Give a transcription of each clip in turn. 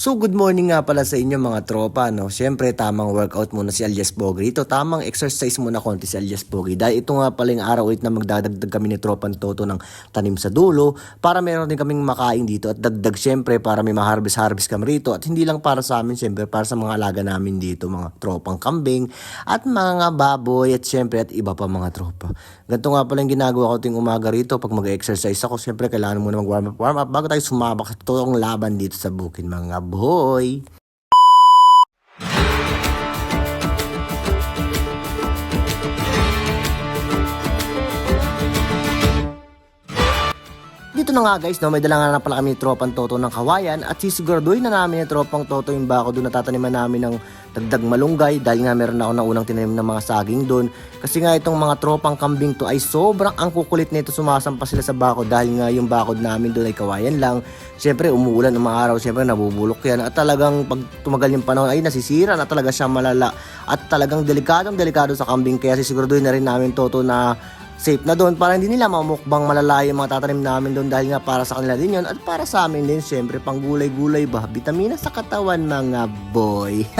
So good morning nga pala sa inyo mga tropa no. Siyempre tamang workout muna si Alias Pogi. Ito tamang exercise muna konti si Alias Pogi. Dahil ito nga pala yung araw ulit na magdadagdag kami ni Tropan Toto ng tanim sa dulo para meron din kaming makain dito at dagdag siyempre para may ma-harvest-harvest kami rito at hindi lang para sa amin siyempre para sa mga alaga namin dito mga tropang kambing at mga baboy at siyempre at iba pa mga tropa. Ganito nga pala yung ginagawa ko ting umaga rito pag mag-exercise ako siyempre kailangan muna mag-warm up warm up bago tayo sumabak sa totoong laban dito sa bukid mga boy. Dito na nga guys, no, may dala na pala kami Tropang Toto ng kawayan at sisiguraduhin na namin ni Tropang Toto yung bako doon. Natataniman namin ng dagdag malunggay dahil nga meron na ako ng unang tinanim ng mga saging doon. Kasi nga itong mga tropang kambing to ay sobrang ang kukulit nito. Sumasampa sila sa bako dahil nga yung bakod namin doon ay kawayan lang. Siyempre umuulan ng mga araw, siyempre nabubulok yan. At talagang pag tumagal yung panahon ay nasisira na talaga siya malala at talagang delikadong delikado sa kambing. Kaya sisiguraduhin na rin namin Toto na safe na doon para hindi nila mamukbang malala yung mga tatanim namin doon dahil nga para sa kanila din yun at para sa amin din syempre pang gulay-gulay ba vitamina sa katawan mga boy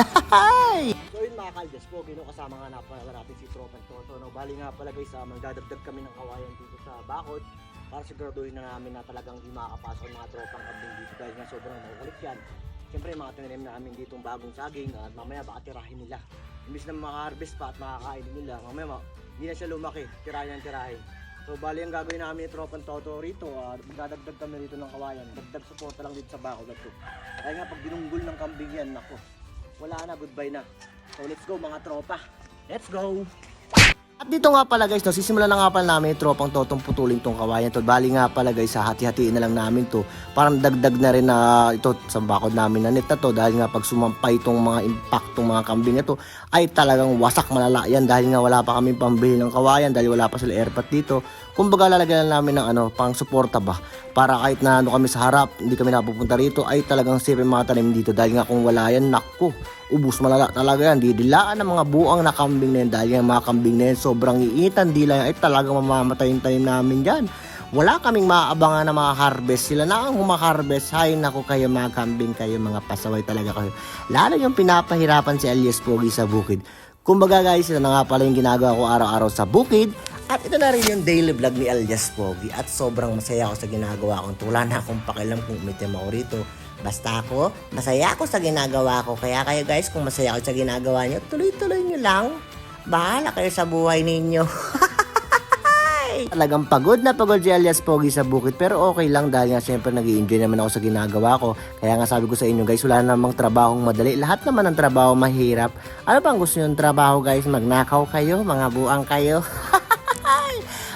So yun mga kaldes po, kino kasama nga na pala natin si Tropan Toto. No? Bali nga pala guys, uh, magdadagdag kami ng kawayan dito sa bakod para siguraduhin na namin na talagang hindi makakapasok mga tropang kambing dito dahil nga sobrang makukulit yan. Siyempre mga tinanim namin dito bagong saging at mamaya baka tirahin nila. Imbis na maka-harvest pa at makakain nila, mamaya ma- hindi na siya lumaki, tirahin ang tirahin. So bali ang gagawin namin ni Tropan Toto rito, uh, magdadagdag kami rito ng kawayan. Dagdag suporta lang dito sa bakod at to. Dahil nga pag dinunggol ng kambing yan, nako, wala na, goodbye na. So let's go mga tropa. Let's go! At dito nga pala guys, no, sisimula na nga pala namin yung tropang totong putulin tong kawayan to. Bali nga pala guys, hati-hatiin na lang namin to. Parang dagdag na rin na ito sa bakod namin na net na to. Dahil nga pag sumampay itong mga impact mga kambing na to, ay talagang wasak malala yan. Dahil nga wala pa kami pambili ng kawayan, dahil wala pa sila airpat dito. Kumbaga lalagyan lang namin ng ano, pang suporta ba. Para kahit na ano kami sa harap, hindi kami napupunta rito, ay talagang safe yung mga tanim dito. Dahil nga kung wala yan, naku, ubus malala talaga yan. Didilaan ng mga buang na kambing na yan. Dahil yung mga kambing na yan, sobrang iitan. Dila ay talagang mamamatay yung tanim namin dyan. Wala kaming maaabangan na mga harvest. Sila na ang humaharvest. Hay nako kayo mga kambing kayo, mga pasaway talaga kayo. Lalo yung pinapahirapan si Elias Pogi sa bukid. Kumbaga guys, ito na nga pala yung ginagawa ko araw-araw sa bukid. At ito na rin yung daily vlog ni Elias Pogi. At sobrang masaya ako sa ginagawa ko. Wala na akong pakialam kung umitim ako rito. Basta ako, masaya ako sa ginagawa ko. Kaya kayo guys, kung masaya ako sa ginagawa nyo, tuloy-tuloy nyo lang. Bahala kayo sa buhay ninyo. Talagang pagod na pagod si Alias Pogi sa bukid pero okay lang dahil nga syempre nag enjoy naman ako sa ginagawa ko. Kaya nga sabi ko sa inyo guys, wala namang trabahong madali. Lahat naman ng trabaho mahirap. Ano bang gusto nyo trabaho guys? Magnakaw kayo? Mga buang kayo?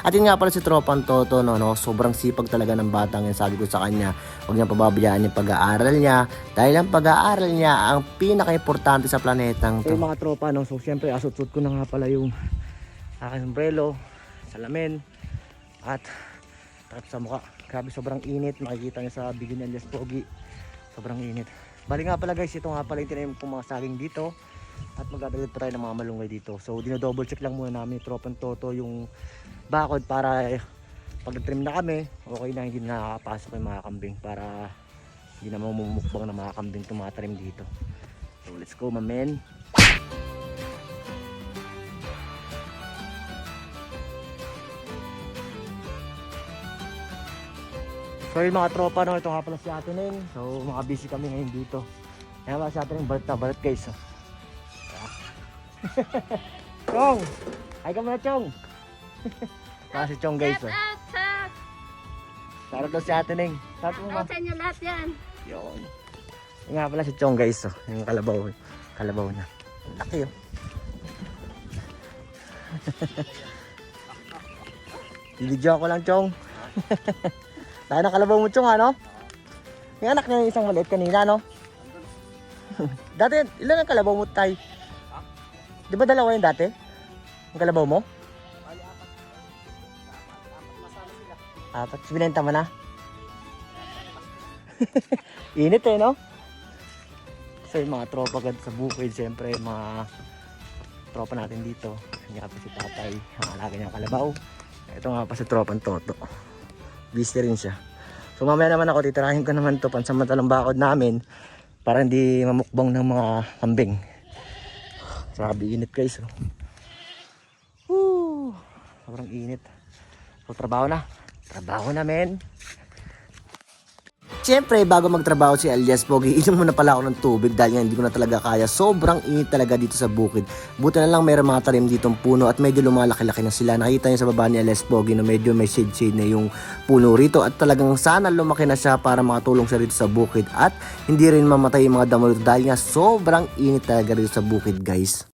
At yun nga pala si Tropang Toto, no, no, sobrang sipag talaga ng batang yan. Sabi ko sa kanya, huwag niyang pababayaan yung pag-aaral niya. Dahil ang pag-aaral niya ang pinaka-importante sa planetang to. So mga tropa, no, so siyempre asot-sot ko na nga pala yung aking umbrelo, salamin, at takip sa mukha. Grabe sobrang init, makikita niyo sa bigyan ni Elias Pogi. Sobrang init. Bali nga pala guys, ito nga pala yung tinanim kong mga saging dito. At magdadagdag pa tayo ng mga malunggay dito. So dino-double check lang muna namin tropang toto yung bakod para pag nag-trim na kami, okay na hindi na nakakapasok yung mga kambing para hindi na mamumukbang ng mga kambing tumatanim dito. So let's go my. So yung mga tropa no, ito nga pala si Ate. So mga busy kami ngayon dito. Kaya mga si Ate Neng, balat na balat guys. Oh. Chong! Ay ka muna Chong! Mga si Chong guys. Shout Oh. out sa Sarap daw si Ate Neng. Mo ma. out sa inyo lahat yan. Yun. Yung nga pala si Chong guys. Oh. Yung kalabaw. Kalabaw na. Ang Laki oh. Bibidyo ko lang Chong. Tayo na kalabaw mo Chong ano? Yung anak yung isang maliit kanina no? dati, ilan ang kalabaw mo tay? Di ba dalawa yung dati? Ang kalabaw mo? Apat. Binenta mo na? Init eh, no? So yung mga tropa agad sa bukid, siyempre mga tropa natin dito. Hindi pa si tatay, ang alaga niyang kalabaw. Ito nga pa si tropang toto. Busy rin siya. So mamaya naman ako, titirahin ko naman to pansamantalang bakod namin. Para hindi mamukbang ng mga kambing. Grabe init guys. oh. Woo! Sobrang init. So trabaho na. Trabaho na men. Siyempre, bago magtrabaho si Alias Pogi, inom muna pala ako ng tubig dahil nga hindi ko na talaga kaya. Sobrang init talaga dito sa bukid. Buti na lang mayroong mga tanim ditong puno at medyo lumalaki-laki na sila. Nakita niyo sa baba ni Alias Pogi na medyo may shade-shade na yung puno rito at talagang sana lumaki na siya para makatulong siya rito sa bukid at hindi rin mamatay yung mga damo rito dahil nga sobrang init talaga rito sa bukid guys.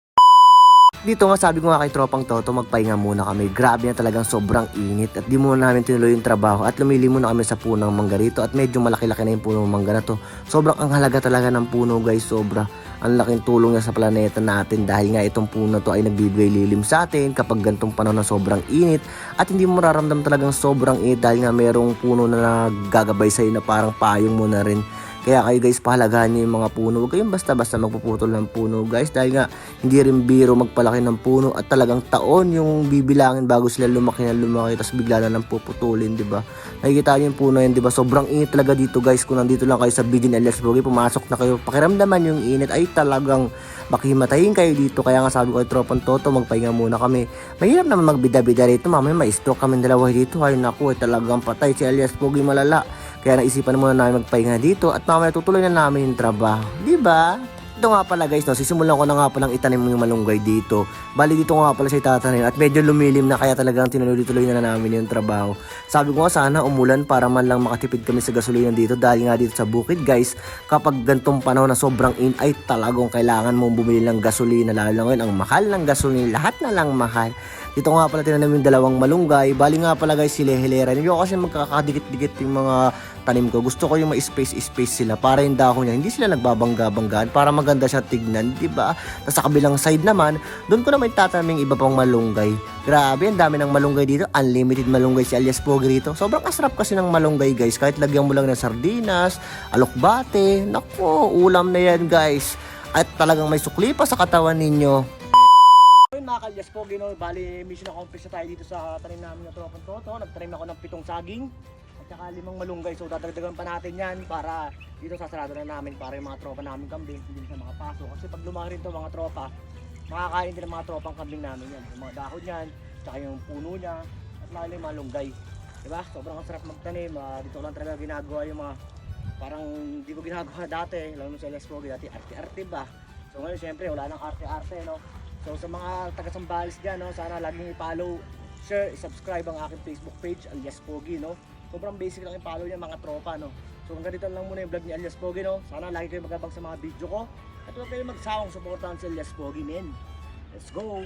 Dito nga sabi ko nga kay tropang Toto magpahinga muna kami. Grabe na talagang sobrang init at di muna namin tinuloy yung trabaho at lumili muna kami sa punong mangga rito at medyo malaki-laki na yung punong mangga na to. Sobrang ang halaga talaga ng puno guys, sobra. Ang laking tulong niya sa planeta natin dahil nga itong puno to ay nagbibigay lilim sa atin kapag gantong panahon na sobrang init at hindi mo mararamdam talagang sobrang init dahil nga merong puno na naggagabay sa'yo na parang payong mo na rin. Kaya kayo guys, pahalagahan niyo yung mga puno. Huwag kayong basta-basta magpuputol ng puno guys. Dahil nga, hindi rin biro magpalaki ng puno at talagang taon yung bibilangin bago sila lumaki na lumaki. Tapos bigla na lang puputulin, di ba? Nakikita niyo yung puno yan, di ba? Sobrang init talaga dito guys. Kung nandito lang kayo sa Bidin Bogi, pumasok na kayo. Pakiramdaman yung init ay talagang makihimatayin kayo dito. Kaya nga sabi ko kay Tropang Toto, magpahinga muna kami. Mahirap naman magbida-bida rito. Mamaya may stroke kami dalawa dito. Ay naku, ay talagang patay si Alias Pogi malala. Kaya naisipan muna namin magpahinga dito at mamaya tutuloy na namin yung trabaho. Di ba? Ito nga pala guys, no, sisimulan ko na nga palang itanim yung malunggay dito. Bali dito nga pala siya itatanim at medyo lumilim na kaya talagang tinuloy-tuloy na, na namin yung trabaho. Sabi ko nga sana umulan para man lang makatipid kami sa gasolina dito dahil nga dito sa bukid guys, kapag gantong panahon na sobrang in ay talagang kailangan mong bumili ng gasolina lalo ngayon ang mahal ng gasolina, lahat na lang mahal. Dito nga pala tinanim yung dalawang malunggay. Bali nga pala guys sila hilera. Hindi ko kasi magkakadikit-dikit yung mga tanim ko. Gusto ko yung may space-space sila para yung dahon niya. Hindi sila nagbabangga-banggaan para maganda siya tignan, di ba? Tapos sa kabilang side naman, doon ko na may tatanaming iba pang malunggay. Grabe, ang dami ng malunggay dito. Unlimited malunggay si alias Pogi rito. Sobrang asarap kasi ng malunggay guys. Kahit lagyan mo lang ng sardinas, alokbate. Nako, ulam na yan guys. At talagang may sukli pa sa katawan ninyo. Mga kalyas po, gino, bali mission accomplished na tayo dito sa tanim namin ng tropang toto. Nagtanim ako ng pitong saging at saka limang malunggay. So dadagdagan pa natin yan para dito sasarado na namin para yung mga tropa namin kambing hindi na makapasok. Kasi pag lumaki rin to mga tropa, makakain din ng mga tropang kambing namin yan. Yung mga dahon yan, tsaka yung puno niya, at lalo yung mga lunggay. Diba? Sobrang sarap magtanim. Ah, dito ko lang talaga ginagawa yung mga parang hindi ko ginagawa dati. Lalo sa Les Pogi dati, arte-arte ba? So ngayon syempre wala nang arte-arte no. So sa mga taga-Sambales dyan, no, sana laging i-follow, share, subscribe ang aking Facebook page, alias Pogi, no. Sobrang basic lang i-follow niya mga tropa, no. So hanggang dito lang muna yung vlog ni alias Pogi, no. Sana lagi kayo magabang sa mga video ko. At huwag kayo magsawang suportahan si alias Pogi, men. Let's go!